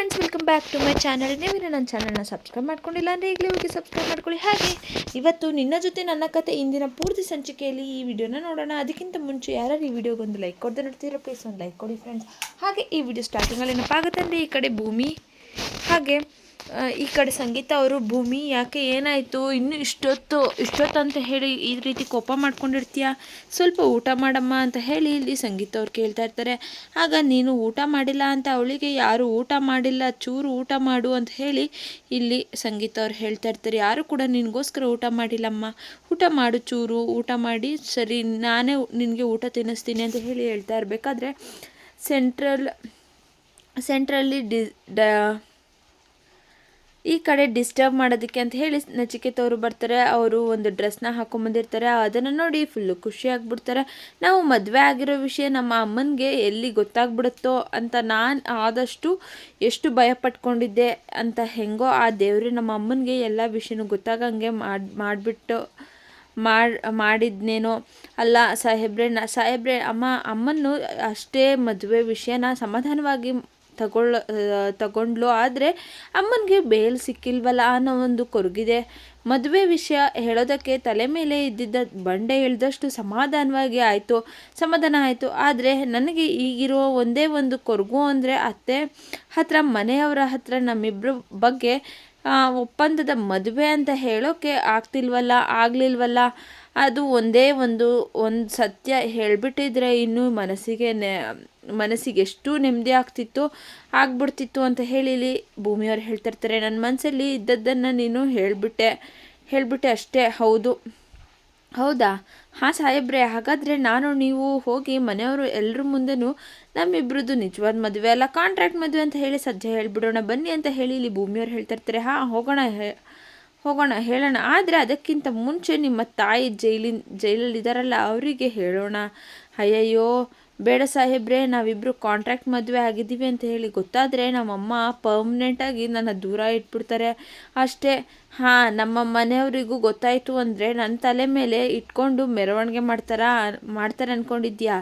Friends welcome back to my channel ನೀವೇನು ನನ್ನ ಚಾನಲ್ನ ಸಬ್ಸ್ಕ್ರೈಬ್ ಮಾಡ್ಕೊಂಡಿಲ್ಲ ಅಂದರೆ ಈಗಲೇ ಹೋಗಿ ಸಬ್ಸ್ಕ್ರೈಬ್ ಮಾಡ್ಕೊಳ್ಳಿ. ಹಾಗೆ, ಇವತ್ತು ನಿನ್ನ ಜೊತೆ ನನ್ನ ಕತೆ ಇಂದಿನ ಪೂರ್ತಿ ಸಂಚಿಕೆಯಲ್ಲಿ ಈ ವಿಡಿಯೋನ ನೋಡೋಣ. ಅದಕ್ಕಿಂತ ಮುಂಚೆ ಯಾರು ಈ ವಿಡಿಯೋಗೆ ಒಂದು ಲೈಕ್ ಕೊಡದೆ ನೋಡ್ತೀರ? ಪ್ಲೀಸ್ ಒಂದು ಲೈಕ್ ಕೊಡಿ ಫ್ರೆಂಡ್ಸ್ ಹಾಗೆ ಈ ವಿಡಿಯೋ ಸ್ಟಾರ್ಟಿಂಗಲ್ಲಿ ಏನಪ್ಪ ಆಗುತ್ತೆ ಅಂದರೆ ಈ ಕಡೆ ಭೂಮಿ, ಹಾಗೆ ಈ ಕಡೆ ಸಂಗೀತ ಅವರು ಭೂಮಿ ಯಾಕೆ ಏನಾಯಿತು? ಇನ್ನೂ ಇಷ್ಟೊತ್ತು ಇಷ್ಟೊತ್ತು ಅಂತ ಹೇಳಿ ಈ ರೀತಿ ಕೋಪ ಮಾಡ್ಕೊಂಡಿರ್ತೀಯ? ಸ್ವಲ್ಪ ಊಟ ಮಾಡಮ್ಮ ಅಂತ ಹೇಳಿ ಇಲ್ಲಿ ಸಂಗೀತ ಅವ್ರು ಕೇಳ್ತಾ ಇರ್ತಾರೆ. ಆಗ ನೀನು ಊಟ ಮಾಡಿಲ್ಲ ಅಂತ ಅವಳಿಗೆ ಯಾರು ಊಟ ಮಾಡಿಲ್ಲ, ಚೂರು ಊಟ ಮಾಡು ಅಂತ ಹೇಳಿ ಇಲ್ಲಿ ಸಂಗೀತ ಅವ್ರು ಹೇಳ್ತಾ ಇರ್ತಾರೆ. ಯಾರು ಕೂಡ ನಿನಗೋಸ್ಕರ ಊಟ ಮಾಡಿಲ್ಲಮ್ಮ. ಊಟ ಮಾಡು ಚೂರು, ಊಟ ಮಾಡಿ ಸರಿ, ನಾನೇ ನಿನಗೆ ಊಟ ತಿನ್ನಿಸ್ತೀನಿ ಅಂತ ಹೇಳಿ ಹೇಳ್ತಾ ಇರಬೇಕಾದ್ರೆ ಸೆಂಟ್ರಲ್ ಸೆಂಟ್ರಲ್ಲಿ ಡಿ ಡ ಈ ಕಡೆ ಡಿಸ್ಟರ್ಬ್ ಮಾಡೋದಕ್ಕೆ ಅಂತ ಹೇಳಿ ನಚಿಕೇತ್ ಅವರು ಬರ್ತಾರೆ, ಅವರು ಒಂದು ಡ್ರೆಸ್ನ ಹಾಕೊಂಬಂದಿರ್ತಾರೆ ಅದನ್ನು ನೋಡಿ ಫುಲ್ಲು ಖುಷಿ ಆಗ್ಬಿಡ್ತಾರೆ. ನಾವು ಮದುವೆ ಆಗಿರೋ ವಿಷಯ ನಮ್ಮ ಅಮ್ಮನಿಗೆ ಎಲ್ಲಿ ಗೊತ್ತಾಗ್ಬಿಡುತ್ತೋ ಅಂತ ನಾನು ಆದಷ್ಟು ಎಷ್ಟು ಭಯ ಪಟ್ಕೊಂಡಿದ್ದೆ ಅಂತ ಹೆಂಗೋ ಆ ದೇವರು ನಮ್ಮ ಅಮ್ಮನಿಗೆ ಎಲ್ಲ ವಿಷಯನೂ ಗೊತ್ತಾಗಂಗೆ ಮಾಡಿ, ಮಾಡಿಬಿಟ್ಟು ಮಾಡಿ, ಮಾಡಿದ್ನೇನೋ. ಅಲ್ಲ ಸಾಹೇಬ್ರೆ, ನ, ಸಾಹೇಬ್ರೆ, ಅಮ್ಮ, ಅಮ್ಮನ್ನು ಅಷ್ಟೇ ಮದುವೆ ವಿಷಯನ ಸಮಾಧಾನವಾಗಿ ತಗೊಳ್ಳ ತಗೊಂಡ್ಲು. ಆದರೆ ಅಮ್ಮನಿಗೆ ಬೇಲ್ ಸಿಕ್ಕಿಲ್ವಲ್ಲ ಅನ್ನೋ ಒಂದು ಕೊರಗಿದೆ. ಮದುವೆ ವಿಷಯ ಹೇಳೋದಕ್ಕೆ ತಲೆ ಮೇಲೆ ಇದ್ದಿದ್ದ ಬಂಡೆ ಇಳಿದಷ್ಟು ಸಮಾಧಾನವಾಗಿ ಆಯಿತು, ಸಮಾಧಾನ ಆಯಿತು. ಆದರೆ ನನಗೆ ಈಗಿರೋ ಒಂದೇ ಒಂದು ಕೊರಗು ಅಂದರೆ ಅತ್ತೆ ಹತ್ರ, ಮನೆಯವರ ಹತ್ರ ನಮ್ಮಿಬ್ಬರ ಬಗ್ಗೆ ಒಪ್ಪಂದದ ಮದುವೆ ಅಂತ ಹೇಳೋಕ್ಕೆ ಆಗ್ತಿಲ್ವಲ್ಲ, ಆಗಲಿಲ್ವಲ್ಲ? ಅದು ಒಂದೇ ಒಂದು ಒಂದು ಸತ್ಯ ಹೇಳಿಬಿಟ್ಟಿದ್ರೆ ಇನ್ನೂ ಮನಸ್ಸಿಗೆ ನೆ, ಮನಸ್ಸಿಗೆ ಎಷ್ಟು ನೆಮ್ಮದಿ ಆಗ್ತಿತ್ತು, ಆಗ್ಬಿಡ್ತಿತ್ತು ಅಂತ ಹೇಳಿಲಿ. ಭೂಮಿಯವ್ರು ಹೇಳ್ತಿರ್ತಾರೆ ನನ್ನ ಮನಸ್ಸಲ್ಲಿ ಇದ್ದದ್ದನ್ನು ನೀನು ಹೇಳಿಬಿಟ್ಟೆ ಹೇಳಿಬಿಟ್ಟೆ ಅಷ್ಟೇ, ಹೌದು. ಹೌದಾ? ಹಾಂ ಸಾಹೇಬ್ರೆ, ಹಾಗಾದರೆ ನಾನು, ನೀವು ಹೋಗಿ ಮನೆಯವರು ಎಲ್ಲರ ಮುಂದೆನೂ ನಮ್ಮಿಬ್ರದ್ದು ನಿಜವಾದ ಮದುವೆ ಅಲ್ಲ. ಕಾಂಟ್ರಾಕ್ಟ್ ಮದುವೆ ಅಂತ ಹೇಳಿ ಸದ್ಯ ಹೇಳಿಬಿಡೋಣ, ಬನ್ನಿ ಅಂತ ಹೇಳಿ ಇಲ್ಲಿ ಭೂಮಿಯವ್ರು ಹೇಳ್ತಿರ್ತಾರೆ. ಹಾಂ, ಹೋಗೋಣ ಹೋಗೋಣ, ಹೇಳೋಣ. ಆದರೆ ಅದಕ್ಕಿಂತ ಮುಂಚೆ ನಿಮ್ಮ ತಾಯಿ ಜೈಲಿನ ಜೈಲಲ್ಲಿದ್ದಾರಲ್ಲ ಅವರಿಗೆ ಹೇಳೋಣ. ಅಯ್ಯಯ್ಯೋ, ಬೇಡ ಸಾಹೇಬ್ರೆ ನಾವಿಬ್ಬರು ಕಾಂಟ್ರಾಕ್ಟ್ ಮದುವೆ ಆಗಿದ್ದೀವಿ ಅಂತ ಹೇಳಿ ಗೊತ್ತಾದರೆ ನಮ್ಮಮ್ಮ ಪರ್ಮನೆಂಟಾಗಿ ನನ್ನ ದೂರ ಇಟ್ಬಿಡ್ತಾರೆ. ಅಷ್ಟೇ, ಹಾಂ, ನಮ್ಮ ಮನೆಯವರಿಗೂ ಗೊತ್ತಾಯಿತು ಅಂದರೆ ನನ್ನ ತಲೆ ಮೇಲೆ ಇಟ್ಕೊಂಡು ಮೆರವಣಿಗೆ ಮಾಡ್ತಾರಾ, ಮಾಡ್ತಾರೆ ಅಂದ್ಕೊಂಡಿದ್ಯಾ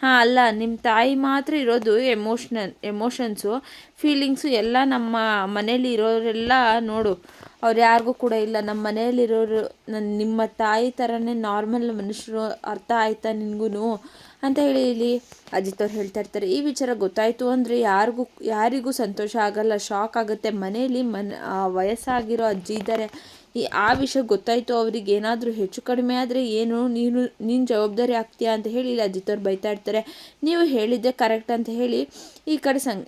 ಹಾಂ, ಅಲ್ಲ ನಿಮ್ಮ ತಾಯಿ ಮಾತ್ರ ಇರೋದು ಎಮೋಷ್ನಲ್ ಎಮೋಷನ್ಸು ಫೀಲಿಂಗ್ಸು ಎಲ್ಲ ನಮ್ಮ ಮನೇಲಿ ಇರೋರೆಲ್ಲ ನೋಡು. ಅವ್ರು ಯಾರಿಗೂ ಕೂಡ ಇಲ್ಲ. ನಮ್ಮ ಮನೆಯಲ್ಲಿರೋರು ನನ್ನ ನಿಮ್ಮ ತಾಯಿ ಥರನೇ ನಾರ್ಮಲ್ ಮನುಷ್ಯರು, ಅರ್ಥ ಆಯ್ತಾ ನಿನಗೂ ಅಂತ ಹೇಳಿ ಇಲ್ಲಿ ಅಜಿತ್ ಅವ್ರು ಹೇಳ್ತಾ ಇರ್ತಾರೆ. ಈ ವಿಚಾರ ಗೊತ್ತಾಯಿತು ಅಂದರೆ ಯಾರಿಗೂ ಯಾರಿಗೂ ಸಂತೋಷ ಆಗಲ್ಲ ಶಾಕ್ ಆಗುತ್ತೆ. ಮನೆಯಲ್ಲಿ ಮನ್ ವಯಸ್ಸಾಗಿರೋ ಅಜ್ಜಿ ಇದ್ದಾರೆ ಈ, ಆ ವಿಷಯ ಗೊತ್ತಾಯಿತು. ಅವ್ರಿಗೆ ಏನಾದರೂ ಹೆಚ್ಚು ಕಡಿಮೆ ಆದರೆ ಏನು, ನೀನು ನಿನ್ನ ಜವಾಬ್ದಾರಿ ಆಗ್ತೀಯಾ ಅಂತ ಹೇಳಿ ಇಲ್ಲಿ ಅಜಿತ್ ಅವ್ರು ಬೈತಾ ಇರ್ತಾರೆ. ನೀವು ಹೇಳಿದ್ದೆ ಕರೆಕ್ಟ್ ಅಂತ ಹೇಳಿ ಈ ಕಡೆ ಸಂ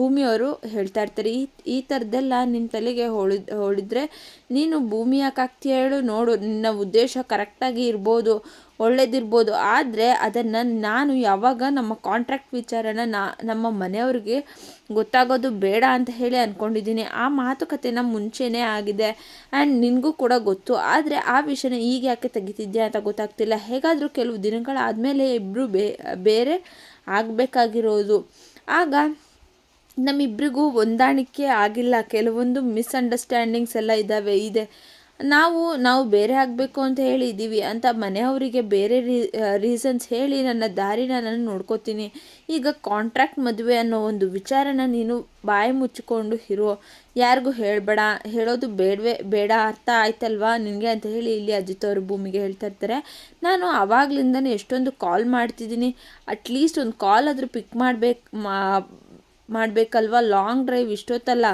ಭೂಮಿಯವರು ಹೇಳ್ತಾ ಇರ್ತಾರೆ. ಈ ಈ ಥರದ್ದೆಲ್ಲ ನಿನ್ನ ತಲೆಗೆ ಹೊಳಿದ್ ಹೊಳಿದ್ರೆ ನೀನು ಭೂಮಿ ಯಾಕೆ ಆಗ್ತೀಯ ಹೇಳು. ನೋಡು, ನಿನ್ನ ಉದ್ದೇಶ ಕರೆಕ್ಟಾಗಿ ಇರ್ಬೋದು. ಒಳ್ಳೇದಿರ್ಬೋದು. ಆದರೆ ಅದನ್ನು ನಾನು ಯಾವಾಗ ನಮ್ಮ ಕಾಂಟ್ರಾಕ್ಟ್ ವಿಚಾರನ ನಾ, ನಮ್ಮ ಮನೆಯವ್ರಿಗೆ ಗೊತ್ತಾಗೋದು ಬೇಡ ಅಂತ ಹೇಳಿ ಅಂದ್ಕೊಂಡಿದ್ದೀನಿ ಆ ಮಾತುಕತೆನ ಮುಂಚೆನೇ ಆಗಿದೆ. ಆ್ಯಂಡ್ ನಿನಗೂ ಕೂಡ ಗೊತ್ತು. ಆದರೆ ಆ ವಿಷಯನ ಈಗ ಯಾಕೆ ತೆಗಿತಿದ್ಯಾ ಅಂತ ಗೊತ್ತಾಗ್ತಿಲ್ಲ. ಹೇಗಾದರೂ ಕೆಲವು ದಿನಗಳಾದಮೇಲೆ ಇಬ್ಬರು ಬೇರೆ ಆಗಬೇಕಾಗಿರೋದು. ಆಗ ನಮ್ಮಿಬ್ಬರಿಗೂ ಹೊಂದಾಣಿಕೆ ಆಗಿಲ್ಲ. ಕೆಲವೊಂದು ಮಿಸ್ಅಂಡರ್ಸ್ಟ್ಯಾಂಡಿಂಗ್ಸ್ ಎಲ್ಲ ಇದ್ದಾವೆ ಇದೆ. ನಾವು ನಾವು ಬೇರೆ ಆಗಬೇಕು ಅಂತ ಹೇಳಿ ಇದ್ದೀವಿ ಅಂತ ಮನೆಯವರಿಗೆ ಬೇರೆ ರೀ ರೀಸನ್ಸ್ ಹೇಳಿ ನನ್ನ ದಾರಿನ ನಾನು ನೋಡ್ಕೋತೀನಿ. ಈಗ ಕಾಂಟ್ರಾಕ್ಟ್ ಮದುವೆ ಅನ್ನೋ ಒಂದು ವಿಚಾರನ ನೀನು ಬಾಯಿ ಮುಚ್ಚಿಕೊಂಡು ಇರೋ. ಯಾರಿಗೂ ಹೇಳಬೇಡ. ಹೇಳೋದು ಬೇಡವೇ, ಬೇಡ ಅರ್ಥ ಆಯ್ತಲ್ವಾ ನಿನಗೆ ಅಂತ ಹೇಳಿ ಇಲ್ಲಿ ಅಜಿತ್ ಅವರು ಭೂಮಿಗೆ ಹೇಳ್ತಾ ಇರ್ತಾರೆ. ನಾನು ಆವಾಗಲಿಂದನೇ ಎಷ್ಟೊಂದು ಕಾಲ್ ಮಾಡ್ತಿದ್ದೀನಿ. ಅಟ್ಲೀಸ್ಟ್ ಒಂದು ಕಾಲ್ ಆದರೂ ಪಿಕ್ ಮಾಡಬೇಕು ಮಾಡಬೇಕಲ್ವ? ಲಾಂಗ್ ಡ್ರೈವ್ ಇಷ್ಟೊತ್ತಲ್ಲ.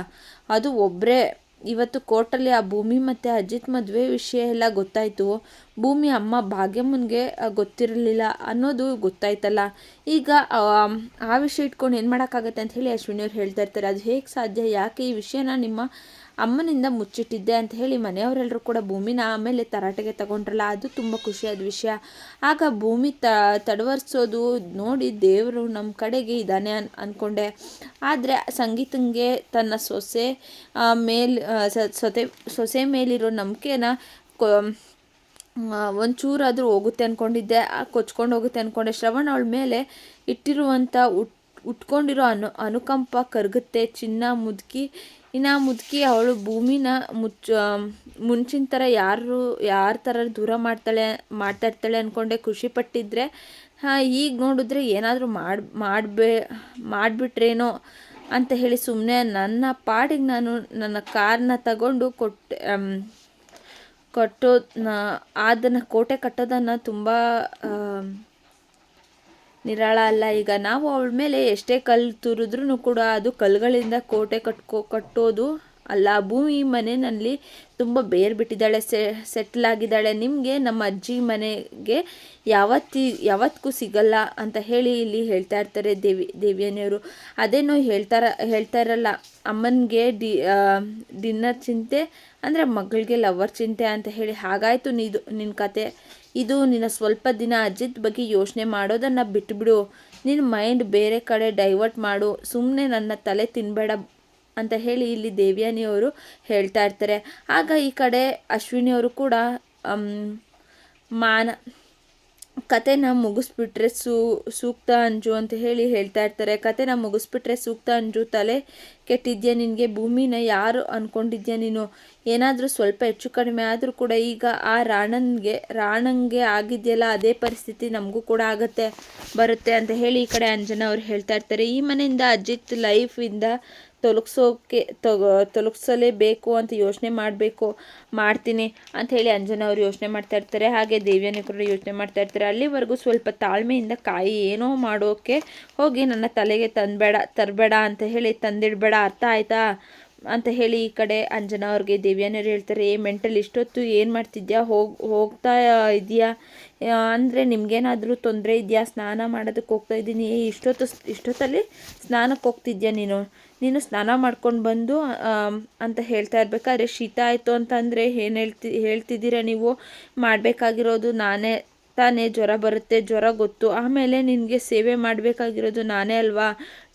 ಅದು ಒಬ್ಬರೇ ಇವತ್ತು ಕೋರ್ಟಲ್ಲಿ ಆ ಭೂಮಿ ಮತ್ತು ಅಜಿತ್ ಮದುವೆ ವಿಷಯ ಎಲ್ಲ ಗೊತ್ತಾಯಿತು. ಭೂಮಿ ಅಮ್ಮ ಭಾಗ್ಯಮ್ಮನಿಗೆ ಗೊತ್ತಿರಲಿಲ್ಲ ಅನ್ನೋದು ಗೊತ್ತಾಯ್ತಲ್ಲ. ಈಗ ಆ ವಿಷಯ ಇಟ್ಕೊಂಡು ಏನು ಮಾಡೋಕ್ಕಾಗತ್ತೆ ಅಂತ ಹೇಳಿ ಅಶ್ವಿನಿಯವ್ರು ಹೇಳ್ತಾ ಇರ್ತಾರೆ. ಅದು ಹೇಗೆ ಸಾಧ್ಯ? ಯಾಕೆ ಈ ವಿಷಯನ ನಿಮ್ಮ ಅಮ್ಮನಿಂದ ಮುಚ್ಚಿಟ್ಟಿದ್ದೆ ಅಂತ ಹೇಳಿ ಮನೆಯವರೆಲ್ಲರೂ ಕೂಡ ಭೂಮಿನ ಆಮೇಲೆ ತರಾಟೆಗೆ ತಗೊಂಡ್ರಲ್ಲ, ಅದು ತುಂಬ ಖುಷಿಯಾದ ವಿಷಯ. ಆಗ ಭೂಮಿ ತ, ತಡವರ್ಸೋದು ನೋಡಿ ದೇವರು ನಮ್ಮ ಕಡೆಗೆ ಇದ್ದಾನೆ ಅನ್ ಅಂದ್ಕೊಂಡೆ ಆದರೆ ಸಂಗೀತಂಗೆ ತನ್ನ ಸೊಸೆ ಮೇಲ್ ಸೊತೆ, ಸೊಸೆ ಮೇಲಿರೋ ನಂಬಿಕೆನ ಒಂಚೂರಾದರೂ ಹೋಗುತ್ತೆ ಅಂದ್ಕೊಂಡಿದ್ದೆ ಕೊಚ್ಕೊಂಡು ಹೋಗುತ್ತೆ ಅಂದ್ಕೊಂಡೆ ಶ್ರವಣ ಅವಳ ಮೇಲೆ ಇಟ್ಟಿರುವಂಥ ಉಟ್ ಉಟ್ಕೊಂಡಿರೋ ಅನು, ಅನುಕಂಪ ಕರಗುತ್ತೆ. ಚಿನ್ನ ಮುದುಕಿ, ಇನ್ನು ಮುದುಕಿ ಅವಳು ಭೂಮಿನ ಮುಚ್ಚ ಮುಂಚಿನ ಥರ ಯಾರು, ಯಾರ ಥರ ದೂರ ಮಾಡ್ತಾಳೆ ಮಾಡ್ತಾ ಇರ್ತಾಳೆ ಅಂದ್ಕೊಂಡೆ ಖುಷಿ ಪಟ್ಟಿದ್ರೆ, ಹಾಂ, ಈಗ ನೋಡಿದ್ರೆ ಏನಾದರೂ ಮಾಡಿ, ಮಾಡಬೇ, ಮಾಡಿಬಿಟ್ರೇನೋ ಅಂತ ಹೇಳಿ ಸುಮ್ಮನೆ ನನ್ನ ಪಾಡಿಗೆ ನಾನು ನನ್ನ ಕಾರನ್ನ ತಗೊಂಡು ಕೊಟ್ಟು ಕಟ್ಟೋ ಅದನ್ನು ಕೋಟೆ ಕಟ್ಟೋದನ್ನು ತುಂಬ ನಿರಾಳ ಅಲ್ಲ. ಈಗ ನಾವು ಅವಳ ಮೇಲೆ ಎಷ್ಟೇ ಕಲ್ಲು ತುರಿದ್ರೂ ಕೂಡ ಅದು ಕಲ್ಲುಗಳಿಂದ ಕೋಟೆ ಕಟ್ಕೋ, ಕಟ್ಟೋದು ಅಲ್ಲ. ಭೂಮಿ ಮನೆಯಲ್ಲಿ ತುಂಬ ಬೇರ್ ಬಿಟ್ಟಿದ್ದಾಳೆ, ಸೆ ಸೆಟ್ಲ್ ಆಗಿದ್ದಾಳೆ. ನಿಮಗೆ ನಮ್ಮ ಅಜ್ಜಿ ಮನೆಗೆ ಯಾವತ್ತಿ ಯಾವತ್ತಿಗೂ ಸಿಗಲ್ಲ ಅಂತ ಹೇಳಿ ಇಲ್ಲಿ ಹೇಳ್ತಾ ಇರ್ತಾರೆ ದೇವಿ, ದೇವಿಯನೆಯವರು. ಅದೇನೋ ಹೇಳ್ತಾರ, ಹೇಳ್ತಾ ಇರಲ್ಲ. ಅಮ್ಮನಿಗೆ ಡಿ ಡಿನ್ನರ್ ಚಿಂತೆ ಅಂದರೆ ಮಗಳಿಗೆ ಲವರ್ ಚಿಂತೆ ಅಂತ ಹೇಳಿ. ಹಾಗಾಯಿತು ನೀದು ನಿನ್ನ ಕತೆ. ಇದು ನಿನ್ನ ಸ್ವಲ್ಪ ದಿನ ಅಜಿತ್ ಬಗ್ಗೆ ಯೋಚನೆ ಮಾಡೋದನ್ನು ಬಿಟ್ಬಿಡು. ನಿನ್ನ ಮೈಂಡ್ ಬೇರೆ ಕಡೆ ಡೈವರ್ಟ್ ಮಾಡು. ಸುಮ್ಮನೆ ನನ್ನ ತಲೆ ತಿನ್ನಬೇಡ ಅಂತ ಹೇಳಿ ಇಲ್ಲಿ ದೇವ್ಯಾನಿಯವರು ಹೇಳ್ತಾ ಇರ್ತಾರೆ. ಆಗ ಈ ಕಡೆ ಅಶ್ವಿನಿಯವರು ಕೂಡ ಮಾನ ಕತೆನ ಮುಗಿಸ್ಬಿಟ್ರೆ ಸೂ, ಸೂಕ್ತ ಅಂಜು ಅಂತ ಹೇಳಿ ಹೇಳ್ತಾ ಇರ್ತಾರೆ. ಕತೆನ ಮುಗಿಸ್ಬಿಟ್ರೆ ಸೂಕ್ತ ಅಂಜು ತಲೆ ಕೆಟ್ಟಿದ್ಯಾ ನಿನಗೆ? ಭೂಮಿನ ಯಾರು ಅಂದ್ಕೊಂಡಿದ್ಯಾ ನೀನು? ಏನಾದರೂ ಸ್ವಲ್ಪ ಹೆಚ್ಚು ಕಡಿಮೆ ಆದರೂ ಕೂಡ ಈಗ ಆ ರಾಣನ್ಗೆ, ರಾಣಂಗೆ ಆಗಿದೆಯಲ್ಲ, ಅದೇ ಪರಿಸ್ಥಿತಿ ನಮಗೂ ಕೂಡ ಆಗುತ್ತೆ, ಬರುತ್ತೆ ಅಂತ ಹೇಳಿ ಈ ಕಡೆ ಅಂಜನ ಅವ್ರು ಹೇಳ್ತಾ ಇರ್ತಾರೆ. ಈ ಮನೆಯಿಂದ ಅಜಿತ್ ಲೈಫಿಂದ ತೊಲಗಿಸೋಕೆ ತೊಗೊ ತೊಲಗಿಸಲೇಬೇಕು ಅಂತ ಯೋಚನೆ ಮಾಡಬೇಕು, ಮಾಡ್ತೀನಿ ಅಂತ ಹೇಳಿ ಅಂಜನ ಅವರು ಯೋಚನೆ ಮಾಡ್ತಾ ಇರ್ತಾರೆ. ಹಾಗೆ ದೇವಿಯನ್ನು ಕೂಡ ಯೋಚನೆ ಮಾಡ್ತಾ ಇರ್ತಾರೆ. ಅಲ್ಲಿವರೆಗೂ ಸ್ವಲ್ಪ ತಾಳ್ಮೆಯಿಂದ ಕಾಯಿ ಏನೋ ಮಾಡೋಕೆ ಹೋಗಿ ನನ್ನ ತಲೆಗೆ ತಂದಬೇಡ, ತರಬೇಡ ಅಂತ ಹೇಳಿ ತಂದಿಡಬೇಡ. ಅರ್ಥ ಆಯ್ತಾ? ಅಂತ ಹೇಳಿ ಈ ಕಡೆ ಅಂಜನ ಅವ್ರಿಗೆ ದೇವ್ಯಾನವ್ರು ಹೇಳ್ತಾರೆ, ಏ ಮೆಂಟಲ್ ಇಷ್ಟೊತ್ತು ಏನು ಮಾಡ್ತಿದ್ಯಾ? ಹೋಗಿ, ಹೋಗ್ತಾ ಇದೆಯಾ ಅಂದರೆ ನಿಮಗೇನಾದರೂ ತೊಂದರೆ ಇದೆಯಾ? ಸ್ನಾನ ಮಾಡೋದಕ್ಕೆ ಹೋಗ್ತಾ ಇದ್ದೀನಿ. ಇಷ್ಟೊತ್ತು, ಇಷ್ಟೊತ್ತಲ್ಲಿ ಸ್ನಾನಕ್ಕೆ ಹೋಗ್ತಿದ್ಯಾ ನೀನು? ನೀನು ಸ್ನಾನ ಮಾಡ್ಕೊಂಡು ಬಂದು ಅಂತ ಹೇಳ್ತಾ ಇರ್ಬೇಕಾದ್ರೆ ಶೀತ ಆಯಿತು ಅಂತಂದರೆ ಏನು ಹೇಳ್ತಿ, ಹೇಳ್ತಿದ್ದೀರಾ ನೀವು? ಮಾಡಬೇಕಾಗಿರೋದು ನಾನೇ, ತಾನೇ ಜ್ವರ ಬರುತ್ತೆ, ಜ್ವರ ಗೊತ್ತು. ಆಮೇಲೆ ನಿನಗೆ ಸೇವೆ ಮಾಡಬೇಕಾಗಿರೋದು ನಾನೇ ಅಲ್ವಾ?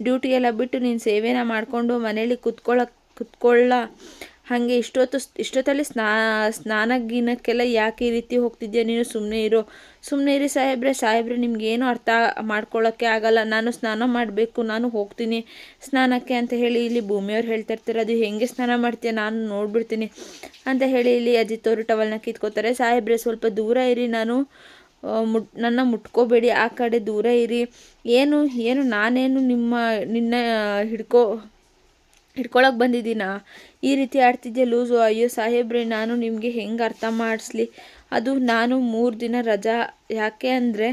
ಡ್ಯೂಟಿಗೆಲ್ಲ ಬಿಟ್ಟು ನೀನು ಸೇವೆನ ಮಾಡಿಕೊಂಡು ಮನೇಲಿ ಕುತ್ಕೊಳ್ಳೋಕೆ ಕುತ್ಕೊಳ್ಳ. ಹಾಗೆ ಇಷ್ಟೊತ್ತು ಇಷ್ಟೊತ್ತಲ್ಲಿ ಸ್ನಾ ಸ್ನಾನ ಗೀನಕ್ಕೆಲ್ಲ ಯಾಕೆ ಈ ರೀತಿ ಹೋಗ್ತಿದ್ಯಾ? ನೀನು ಸುಮ್ಮನೆ ಇರೋ. ಸುಮ್ಮನೆ ಇರಿ ಸಾಹೇಬ್ರೆ. ಸಾಹೇಬ್ರೆ, ನಿಮ್ಗೇನು ಅರ್ಥ ಮಾಡ್ಕೊಳ್ಳೋಕ್ಕೆ ಆಗಲ್ಲ. ನಾನು ಸ್ನಾನ ಮಾಡಬೇಕು. ನಾನು ಹೋಗ್ತೀನಿ ಸ್ನಾನಕ್ಕೆ ಅಂತ ಹೇಳಿ ಇಲ್ಲಿ ಭೂಮಿಯವ್ರು ಹೇಳ್ತಾ ಇರ್ತಾರೆ. ಅದು ಹೆಂಗೆ ಸ್ನಾನ ಮಾಡ್ತೀಯ? ನಾನು ನೋಡ್ಬಿಡ್ತೀನಿ ಅಂತ ಹೇಳಿ ಇಲ್ಲಿ ಅಜಿತ್ ಅವರು ಟವಲ್ನ ಕಿತ್ಕೋತಾರೆ. ಸಾಹೇಬ್ರೆ, ಸ್ವಲ್ಪ ದೂರ ಇರಿ. ನಾನು ಮುಟ್, ನನ್ನ ಮುಟ್ಕೋಬೇಡಿ. ಆ ಕಡೆ ದೂರ ಇರಿ. ಏನು ಏನು ನಾನೇನು ನಿಮ್ಮ, ನಿನ್ನ ಹಿಡ್ಕೋ ಹಿಡ್ಕೊಳಕ್ಕೆ ಬಂದಿದ್ದೀನಾ? ಈ ರೀತಿ ಆಡ್ತಿದ್ದೆ ಲೂಸು? ಅಯ್ಯೋ ಸಾಹೇಬ್ರೆ, ನಾನು ನಿಮಗೆ ಹೆಂಗೆ ಅರ್ಥ ಮಾಡಿಸ್ಲಿ? ಅದು ನಾನು ಮೂರು ದಿನ ರಜಾ. ಯಾಕೆ ಅಂದರೆ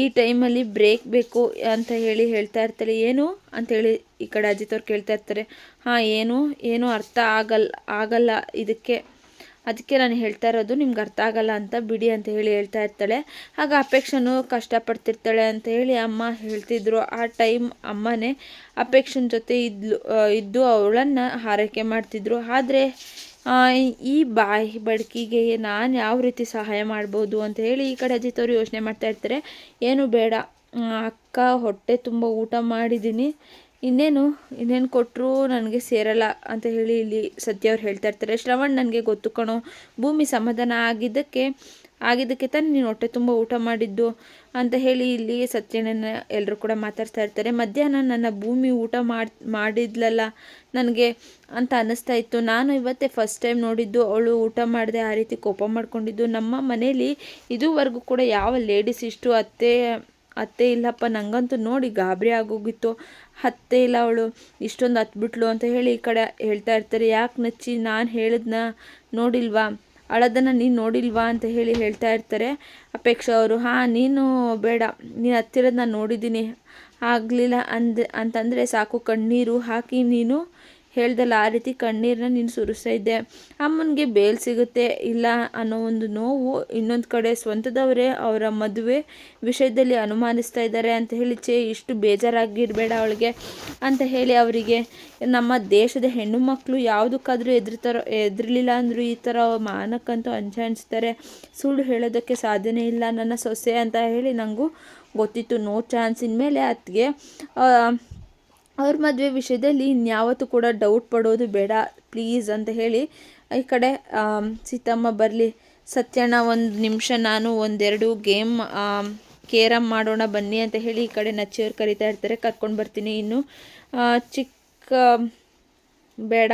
ಈ ಟೈಮಲ್ಲಿ ಬ್ರೇಕ್ ಬೇಕು ಅಂತ ಹೇಳಿ ಹೇಳ್ತಾ ಇರ್ತಾರೆ. ಏನು ಅಂಥೇಳಿ ಈ ಕಡೆ ಅಜಿತ್ ಅವ್ರು ಕೇಳ್ತಾ ಇರ್ತಾರೆ. ಹಾಂ, ಏನು? ಏನು ಅರ್ಥ ಆಗಲ್ಲ ಆಗಲ್ಲ ಇದಕ್ಕೆ. ಅದಕ್ಕೆ ನಾನು ಹೇಳ್ತಾ ಇರೋದು, ನಿಮ್ಗೆ ಅರ್ಥ ಆಗಲ್ಲ ಅಂತ ಬಿಡಿ ಅಂತ ಹೇಳಿ ಹೇಳ್ತಾ ಇರ್ತಾಳೆ. ಆಗ ಅಪೇಕ್ಷನು ಕಷ್ಟಪಡ್ತಿರ್ತಾಳೆ ಅಂತ ಹೇಳಿ ಅಮ್ಮ ಹೇಳ್ತಿದ್ರು. ಆ ಟೈಮ್ ಅಮ್ಮನೇ ಅಪೇಕ್ಷನ ಜೊತೆ ಇದ್ಲು ಇದ್ದು ಅವಳನ್ನು ಹಾರೈಕೆ ಮಾಡ್ತಿದ್ರು. ಆದರೆ ಈ ಬಾಯಿ ಬಡ್ಕಿಗೆ ನಾನು ಯಾವ ರೀತಿ ಸಹಾಯ ಮಾಡ್ಬೋದು ಅಂತ ಹೇಳಿ ಈ ಕಡೆ ಅಜಿತ್ ಅವರು ಯೋಚನೆ ಮಾಡ್ತಾ ಇರ್ತಾರೆ. ಏನು ಬೇಡ ಅಕ್ಕ ಹೊಟ್ಟೆ ತುಂಬ ಊಟ ಮಾಡಿದ್ದೀನಿ ಇನ್ನೇನು ಇನ್ನೇನು ಕೊಟ್ಟರು ನನಗೆ ಸೇರಲ್ಲ ಅಂತ ಹೇಳಿ ಇಲ್ಲಿ ಸತ್ಯ ಅವ್ರು ಹೇಳ್ತಾ ಇರ್ತಾರೆ. ಶ್ರವಣ್ ನನಗೆ ಗೊತ್ತು ಕಣೋ, ಭೂಮಿ ಸಮಾಧಾನ ಆಗಿದ್ದಕ್ಕೆ ಆಗಿದ್ದಕ್ಕೆ ತಾನೇ ನೀನು ಹೊಟ್ಟೆ ತುಂಬ ಊಟ ಮಾಡಿದ್ದು ಅಂತ ಹೇಳಿ ಇಲ್ಲಿ ಸತ್ಯನನ್ನ ಎಲ್ಲರೂ ಕೂಡ ಮಾತಾಡ್ತಾ ಇರ್ತಾರೆ. ಮಧ್ಯಾಹ್ನ ನನ್ನ ಭೂಮಿ ಊಟ ಮಾಡಿ, ಮಾಡಿದ್ಲಲ್ಲ ನನಗೆ ಅಂತ ಅನ್ನಿಸ್ತಾ ಇತ್ತು. ನಾನು ಇವತ್ತೇ ಫಸ್ಟ್ ಟೈಮ್ ನೋಡಿದ್ದು, ಅವಳು ಊಟ ಮಾಡಿದೆ ಆ ರೀತಿ ಕೋಪ ಮಾಡ್ಕೊಂಡಿದ್ದು. ನಮ್ಮ ಮನೇಲಿ ಇದುವರೆಗೂ ಕೂಡ ಯಾವ ಲೇಡೀಸ್ ಇಷ್ಟು ಅತ್ತೆ ಅತ್ತೆ ಇಲ್ಲಪ್ಪ ನನಗಂತೂ ನೋಡಿ ಗಾಬರಿ ಆಗೋಗಿತ್ತು. ಅತ್ತೆ ಇಲ್ಲ ಅವಳು, ಇಷ್ಟೊಂದು ಹತ್ಬಿಟ್ಲು ಅಂತ ಹೇಳಿ ಈ ಕಡೆ ಹೇಳ್ತಾ ಇರ್ತಾರೆ. ಯಾಕೆ ನಚ್ಚಿ, ನಾನು ಹೇಳಿದ್ನ ನೋಡಿಲ್ವಾ? ಅಳದನ್ನ ನೀನು ನೋಡಿಲ್ವಾ ಅಂತ ಹೇಳಿ ಹೇಳ್ತಾ ಇರ್ತಾರೆ ಅಪೇಕ್ಷಾ ಅವರು. ಹಾಂ, ನೀನು ಬೇಡ, ನೀನು ಹತ್ತಿರೋದು ನಾನು ನೋಡಿದ್ದೀನಿ. ಆಗಲಿಲ್ಲ ಅಂದ, ಅಂತಂದರೆ ಸಾಕು, ಕಣ್ಣೀರು ಹಾಕಿ ನೀನು ಹೇಳ್ದಲ್ಲ, ಆ ರೀತಿ ಕಣ್ಣೀರನ್ನ ನೀನು ಸುರಿಸ್ತಾ ಇದ್ದೆ. ಅಮ್ಮನಿಗೆ ಬೇಲ್ ಸಿಗುತ್ತೆ, ಇಲ್ಲ ಅನ್ನೋ ಒಂದು ನೋವು ಇನ್ನೊಂದು ಕಡೆ ಸ್ವಂತದವರೇ ಅವರ ಮದುವೆ ವಿಷಯದಲ್ಲಿ ಅನುಮಾನಿಸ್ತಾ ಇದ್ದಾರೆ ಅಂತ ಹೇಳಿ ಚೇ ಇಷ್ಟು ಬೇಜಾರಾಗಿರಬೇಡ ಅವಳಿಗೆ ಅಂತ ಹೇಳಿ ಅವರಿಗೆ, ನಮ್ಮ ದೇಶದ ಹೆಣ್ಣು ಮಕ್ಕಳು ಯಾವುದಕ್ಕಾದರೂ ಎದುರ್ತಾರೋ ಎದುರಲಿಲ್ಲ ಅಂದರೂ ಈ ಥರ ಮಾನಕ್ಕಂತೂ ಅಂಚ ಅನಿಸ್ತಾರೆ ಸುಳ್ಳು ಹೇಳೋದಕ್ಕೆ ಸಾಧ್ಯನೇ ಇಲ್ಲ ನನ್ನ ಸೊಸೆ ಅಂತ ಹೇಳಿ ನನಗೂ ಗೊತ್ತಿತ್ತು, ನೋ ಚಾನ್ಸ್. ಮೇಲೆ ಅದಕ್ಕೆ ಅವ್ರ ಮದುವೆ ವಿಷಯದಲ್ಲಿ ಇನ್ಯಾವತ್ತೂ ಕೂಡ ಡೌಟ್ ಪಡೋದು ಬೇಡ. ಪ್ಲೀಸ್ ಅಂತ ಹೇಳಿ ಈ ಕಡೆ ಸೀತಮ್ಮ ಬರಲಿ. ಸತ್ಯಣ್ಣ ಒಂದು ನಿಮಿಷ ನಾನು ಒಂದೆರಡು ಗೇಮ್ ಕೇರಮ್ ಮಾಡೋಣ ಬನ್ನಿ ಅಂತ ಹೇಳಿ ಈ ಕಡೆ ನಚ್ಚಿಯವ್ರು ಕರಿತಾ ಇರ್ತಾರೆ. ಕರ್ಕೊಂಡು ಬರ್ತೀನಿ ಇನ್ನು. ಚಿಕ್ಕ, ಬೇಡ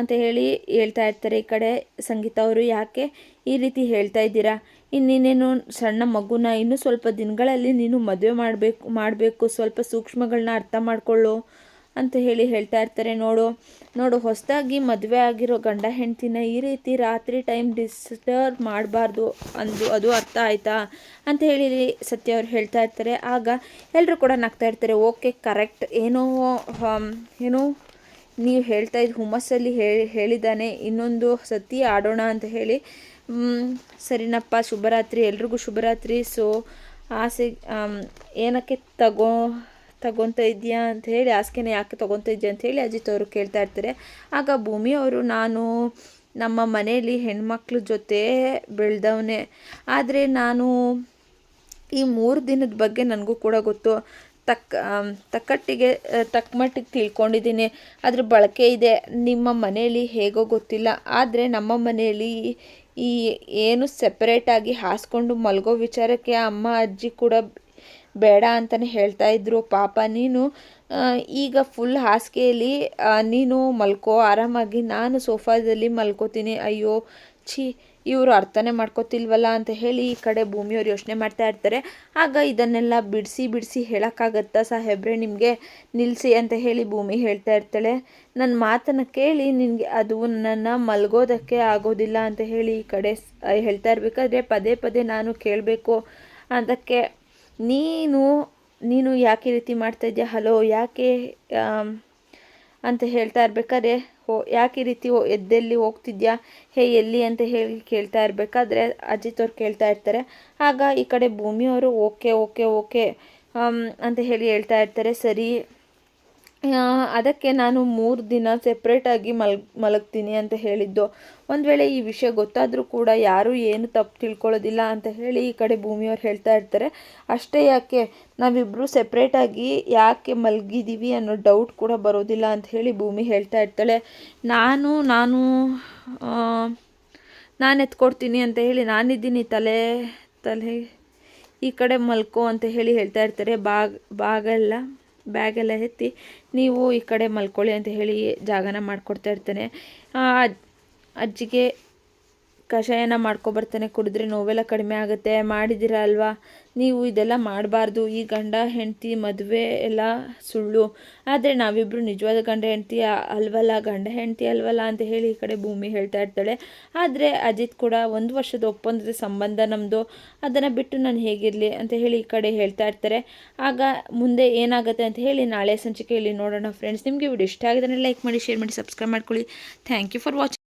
ಅಂತ ಹೇಳಿ ಹೇಳ್ತಾ ಇರ್ತಾರೆ ಈ ಕಡೆ ಸಂಗೀತ ಅವರು. ಯಾಕೆ ಈ ರೀತಿ ಹೇಳ್ತಾ ಇದ್ದೀರಾ? ಇನ್ನೇನೇನು ಸಣ್ಣ ಮಗುನ ಇನ್ನೂ ಸ್ವಲ್ಪ ದಿನಗಳಲ್ಲಿ ನೀನು ಮದುವೆ ಮಾಡಬೇಕು ಮಾಡಬೇಕು, ಸ್ವಲ್ಪ ಸೂಕ್ಷ್ಮಗಳನ್ನ ಅರ್ಥ ಮಾಡಿಕೊಳ್ಳು ಅಂತ ಹೇಳಿ ಹೇಳ್ತಾ ಇರ್ತಾರೆ. ನೋಡು ನೋಡು, ಹೊಸದಾಗಿ ಮದುವೆ ಆಗಿರೋ ಗಂಡ ಹೆಂಡ್ತಿನ ಈ ರೀತಿ ರಾತ್ರಿ ಟೈಮ್ ಡಿಸ್ಟರ್ಬ್ ಮಾಡಬಾರ್ದು ಅಂದು, ಅದು ಅರ್ಥ ಆಯಿತಾ ಅಂತ ಹೇಳಿ ಸತ್ಯ ಅವ್ರು ಹೇಳ್ತಾ ಇರ್ತಾರೆ. ಆಗ ಎಲ್ಲರೂ ಕೂಡ ನಗ್ತಾ ಇರ್ತಾರೆ. Okay, correct. ಏನೋ ಏನು ನೀವು ಹೇಳ್ತಾ ಇದ್ದ ಹುಮ್ಮಸ್ಸಲ್ಲಿ ಹೇಳಿ ಹೇಳಿದ್ದಾನೆ. ಇನ್ನೊಂದು ಸತಿ ಆಡೋಣ ಅಂತ ಹೇಳಿ ಸರಿನಪ್ಪ, ಶುಭರಾತ್ರಿ. ಎಲ್ರಿಗೂ ಶುಭರಾತ್ರಿ. ಸೊ ಆಸೆ ಏನಕ್ಕೆ ತಗೋ, ತಗೊತ ಇದೆಯಾ ಅಂತ ಹೇಳಿ, ಆಸ್ಕೆನ ಯಾಕೆ ತಗೊತ ಇದೆಯಾ ಅಂತ ಹೇಳಿ ಅಜಿತ್ ಅವರು ಕೇಳ್ತಾ ಇರ್ತಾರೆ. ಆಗ ಭೂಮಿ ಅವರು, ನಾನು ನಮ್ಮ ಮನೆಯಲ್ಲಿ ಹೆಣ್ಮಕ್ಳ ಜೊತೆ ಬೆಳೆದವನೇ. ಆದರೆ ನಾನು ಈ ಮೂರು ದಿನದ ಬಗ್ಗೆ ನನಗೂ ಕೂಡ ಗೊತ್ತು. ತಕ್ಕ ತಕ್ಕಟ್ಟಿಗೆ ತಕ್ಕಮಟ್ಟಿಗೆ ತಕ್ಕ ಮಟ್ಟಿಗೆ ತಿಳ್ಕೊಂಡಿದ್ದೀನಿ. ಅದ್ರ ಬಳಕೆ ಇದೆ. ನಿಮ್ಮ ಮನೆಯಲ್ಲಿ ಹೇಗೋ ಗೊತ್ತಿಲ್ಲ. ಆದರೆ ನಮ್ಮ ಮನೆಯಲ್ಲಿ ಈ ಏನು ಸೆಪರೇಟಾಗಿ ಹಾಸ್ಕೊಂಡು ಮಲಗೋ ವಿಚಾರಕ್ಕೆ ಅಮ್ಮ, ಅಜ್ಜಿ ಕೂಡ ಬೇಡ ಅಂತಲೇ ಹೇಳ್ತಾ ಇದ್ರು. ಪಾಪ ನೀನು ಈಗ ಫುಲ್ ಹಾಸಿಗೆಯಲ್ಲಿ ನೀನು ಮಲ್ಕೋ, ಆರಾಮಾಗಿ ನಾನು ಸೋಫಾದಲ್ಲಿ ಮಲ್ಕೋತೀನಿ. ಅಯ್ಯೋ, ಛೀ. ಇವರು ಅರ್ಥನೇ ಮಾಡ್ಕೋತಿಲ್ವಲ್ಲ ಅಂತ ಹೇಳಿ ಈ ಕಡೆ ಭೂಮಿಯವ್ರು ಯೋಚನೆ ಮಾಡ್ತಾ ಇರ್ತಾರೆ. ಆಗ ಇದನ್ನೆಲ್ಲ ಬಿಡಿಸಿ ಬಿಡಿಸಿ ಹೇಳೋಕ್ಕಾಗತ್ತಾ ಸಾಹೇಬ್ರೆ? ನಿಮಗೆ ನಿಲ್ಲಿಸಿ ಅಂತ ಹೇಳಿ ಭೂಮಿ ಹೇಳ್ತಾ ಇರ್ತಾಳೆ. ನನ್ನ ಮಾತನ್ನು ಕೇಳಿ ನಿನಗೆ ಅದು ನನ್ನ ಮಲ್ಗೋದಕ್ಕೆ ಆಗೋದಿಲ್ಲ ಅಂತ ಹೇಳಿ ಈ ಕಡೆ ಹೇಳ್ತಾ ಇರಬೇಕಾದ್ರೆ ಪದೇ ಪದೇ ನಾನು ಕೇಳಬೇಕು ಅದಕ್ಕೆ ನೀನು ನೀನು ಯಾಕೆ ರೀತಿ ಮಾಡ್ತಾ ಹಲೋ, ಯಾಕೆ ಅಂತ ಹೇಳ್ತಾ ಇರ್ಬೇಕಾದ್ರೆ ಹೋ, ಯಾಕೆ ಈ ರೀತಿ ಎದ್ದೆಲ್ಲಿ ಹೋಗ್ತಿದ್ಯಾ? ಹೇ, ಎಲ್ಲಿ ಅಂತ ಹೇಳಿ ಕೇಳ್ತಾ ಇರಬೇಕಾದ್ರೆ ಅಜಿತ್ ಅವ್ರು ಕೇಳ್ತಾ ಇರ್ತಾರೆ. ಆಗ ಈ ಕಡೆ ಭೂಮಿಯವರು ಓಕೆ ಓಕೆ ಓಕೆ ಅಂತ ಹೇಳಿ ಹೇಳ್ತಾ ಇರ್ತಾರೆ. ಸರಿ ಅದಕ್ಕೆ ನಾನು ಮೂರು ದಿನ ಸೆಪ್ರೇಟಾಗಿ ಮಲ್, ಮಲಗ್ತೀನಿ ಅಂತ ಹೇಳಿದ್ದು. ಒಂದು ವೇಳೆ ಈ ವಿಷಯ ಗೊತ್ತಾದರೂ ಕೂಡ ಯಾರೂ ಏನು ತಪ್ಪು ತಿಳ್ಕೊಳ್ಳೋದಿಲ್ಲ ಅಂತ ಹೇಳಿ ಈ ಕಡೆ ಭೂಮಿಯವ್ರು ಹೇಳ್ತಾ ಇರ್ತಾರೆ. ಅಷ್ಟೇ ಯಾಕೆ ನಾವಿಬ್ಬರು ಸೆಪ್ರೇಟಾಗಿ ಯಾಕೆ ಮಲಗಿದ್ದೀವಿ ಅನ್ನೋ ಡೌಟ್ ಕೂಡ ಬರೋದಿಲ್ಲ ಅಂತ ಹೇಳಿ ಭೂಮಿ ಹೇಳ್ತಾ ಇರ್ತಾಳೆ. ನಾನು ನಾನು ನಾನು ಎತ್ಕೊಡ್ತೀನಿ ಅಂತ ಹೇಳಿ, ನಾನಿದ್ದೀನಿ ತಲೆ ತಲೆ ಈ ಕಡೆ ಮಲ್ಕೋ ಅಂತ ಹೇಳಿ ಹೇಳ್ತಾ ಇರ್ತಾರೆ. ಬಾಗ್ ಬಾಗೆಲ್ಲ ಬ್ಯಾಗೆಲ್ಲ ಎತ್ತಿ, ನೀವು ಈ ಕಡೆ ಮಲ್ಕೊಳ್ಳಿ ಅಂತ ಹೇಳಿ ಜಾಗನ ಮಾಡಿಕೊಡ್ತಾ ಇರ್ತಾನೆ. ಅಜ್ಜಿಗೆ ಕಷಾಯನ ಮಾಡ್ಕೊಬರ್ತಾನೆ. ಕುಡಿದ್ರೆ ನೋವೆಲ್ಲ ಕಡಿಮೆ ಆಗುತ್ತೆ. ಮಾಡಿದ್ದೀರ ಅಲ್ವಾ? ನೀವು ಇದೆಲ್ಲ ಮಾಡಬಾರ್ದು. ಈ ಗಂಡ, ಹೆಂಡತಿ, ಮದುವೆ ಎಲ್ಲ ಸುಳ್ಳು. ಆದರೆ ನಾವಿಬ್ಬರು ನಿಜವಾದ ಗಂಡ, ಹೆಂಡತಿ ಅಲ್ವಲ್ಲ? ಗಂಡ, ಹೆಂಡತಿ ಅಲ್ವಲ್ಲ ಅಂತ ಹೇಳಿ ಈ ಕಡೆ ಭೂಮಿ ಹೇಳ್ತಾ ಇರ್ತಾಳೆ. ಆದರೆ ಅಜಿತ್ ಕೂಡ ಒಂದು ವರ್ಷದ ಒಪ್ಪಂದದ ಸಂಬಂಧ ನಮ್ಮದು ಅದನ್ನು ಬಿಟ್ಟು ನಾನು ಹೇಗಿರಲಿ ಅಂತ ಹೇಳಿ ಈ ಕಡೆ ಹೇಳ್ತಾ ಇರ್ತಾರೆ. ಆಗ ಮುಂದೆ ಏನಾಗುತ್ತೆ ಅಂತ ಹೇಳಿ ನಾಳೆ ಸಂಚಿಕೆಯಲ್ಲಿ ನೋಡೋಣ ಫ್ರೆಂಡ್ಸ್ ನಿಮಗೆ ವಿಡಿಯೋ ಇಷ್ಟ ಆಗಿದ್ರೆ ಲೈಕ್ ಮಾಡಿ ಶೇರ್ ಮಾಡಿ ಸಬ್ಸ್ಕ್ರೈಬ್ ಮಾಡ್ಕೊಳ್ಳಿ. Thank you for watching